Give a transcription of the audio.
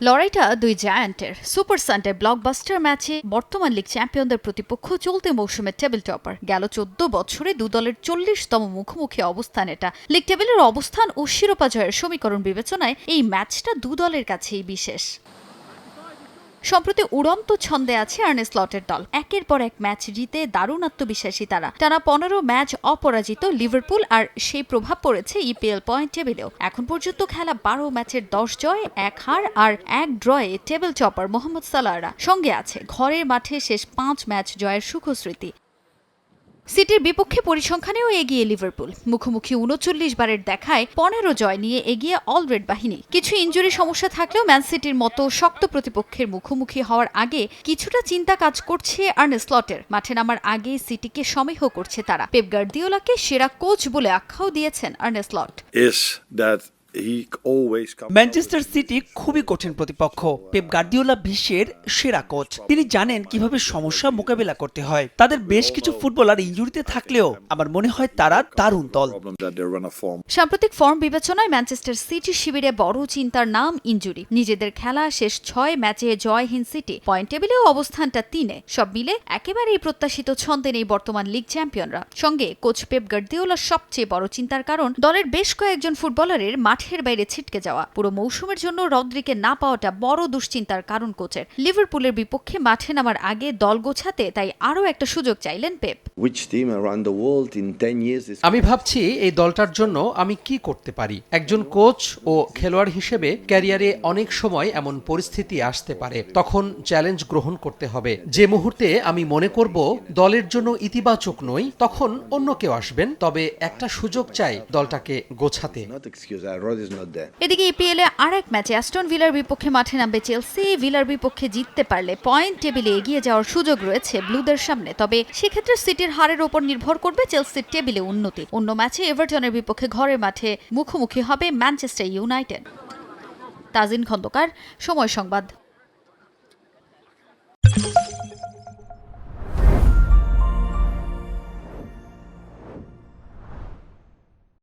লড়াইটা দুই জায়ান্টের। Super Sunday blockbuster ম্যাচে বর্তমান লিগ চ্যাম্পিয়নদের প্রতিপক্ষ চলতি মৌসুমে টেবিল টপার। গেল চোদ্দ বছরে দু দলের চল্লিশতম মুখোমুখি অবস্থান এটা। লিগ টেবিলের অবস্থান ও শিরোপা জয়ের সমীকরণ বিবেচনায় এই ম্যাচটা দু দলের কাছেই বিশেষ। সম্প্রতি উড়ন্ত ছন্দে আছে আর্নেস লটের দল। একের পর এক ম্যাচ জিতে দারুণ আত্মবিশ্বাসী তারা। টানা পনেরো ম্যাচ অপরাজিত লিভারপুল আর সেই প্রভাব পড়েছে ইপিএল পয়েন্ট টেবিলেও এখন পর্যন্ত খেলা বারো ম্যাচের দশ জয়, এক হার আর এক ড্রয়ে টেবিল চপার মোহাম্মদ সালারা সঙ্গে আছে ঘরের মাঠে শেষ পাঁচ ম্যাচ জয়ের সুখস্মৃতি। সিটির বিপক্ষে পরিসংখ্যানেও এগিয়ে লিভারপুল। মুখোমুখি উনচল্লিশ বারের দেখায় পনেরো জয় নিয়ে এগিয়ে অলরেড বাহিনী। কিছু ইঞ্জুরি সমস্যা থাকলেও ম্যান সিটির মতো শক্ত প্রতিপক্ষের মুখোমুখি হওয়ার আগে কিছুটা চিন্তা কাজ করছে আর্নেস স্লটের মাঠে নামার আগে সিটিকে সমীহ করছে তারা। পেপ গার্দিওলাকে সেরা কোচ বলে আখ্যাও দিয়েছেন আর্নেস লট। ম্যানচেস্টার সিটি খুবই কঠিন প্রতিপক্ষ। পেপ গার্দিওলা বিশ্বের সেরা কোচ তিনি জানেন কীভাবে সমস্যা মোকাবেলা করতে হয়। তাদের বেশ কিছু ফুটবলার ইনজুরিতে থাকলেও আমার মনে হয় তারা দারুণ দল. সাম্প্রতিক ফর্ম বিবেচনায় ম্যানচেস্টার সিটি শিবিরে বড় চিন্তার নাম ইঞ্জুরি নিজেদের খেলা শেষ ছয় ম্যাচে জয়হীন সিটি পয়েন্ট টেবিলেও অবস্থানটা তিনে। সব মিলে একেবারেই প্রত্যাশিত ছন্দে নেই বর্তমান লিগ চ্যাম্পিয়নরা সঙ্গে কোচ পেপ গার্দিওলার সবচেয়ে বড় চিন্তার কারণ দলের বেশ কয়েকজন ফুটবলারের মাঠের বাইরে ছিটকে যাওয়া। পুরো মৌসুমের জন্য রদ্রিকে না পাওয়াটা বড় দুশ্চিন্তার কারণ কোচের। লিভারপুলের বিপক্ষে মাঠে নামার আগে দল গোছাতে তাই আরও একটা সুযোগ চাইলেন Pep. Which team around the world in 10 years is আমি ভাবছি এই দলটার জন্য আমি কি করতে পারি। একজন কোচ ও খেলোয়াড় হিসেবে ক্যারিয়ারে অনেক সময় এমন পরিস্থিতি আসতে পারে। তখন চ্যালেঞ্জ গ্রহণ করতে হবে। যে মুহূর্তে আমি মনে করব দলের জন্য ইতিবাচক নই তখন অন্য কেউ আসবেন। তবে একটা সুযোগ চাই দলটাকে গোছাতে। এদিকে ইপিএল এ আর এক ম্যাচে অ্যাস্টন ভিলার বিপক্ষে মাঠে নামবে চেলসি ভিলার বিপক্ষে জিততে পারলে পয়েন্ট টেবিলে এগিয়ে যাওয়ার সুযোগ রয়েছে ব্লুদের সামনে। তবে সেক্ষেত্রে সিটির হারের ওপর নির্ভর করবে চেলসির টেবিলে উন্নতি। অন্য ম্যাচে এভারটনের বিপক্ষে ঘরের মাঠে মুখোমুখি হবে ম্যানচেস্টার ইউনাইটেড তাজিন খন্দকার, সময় সংবাদ।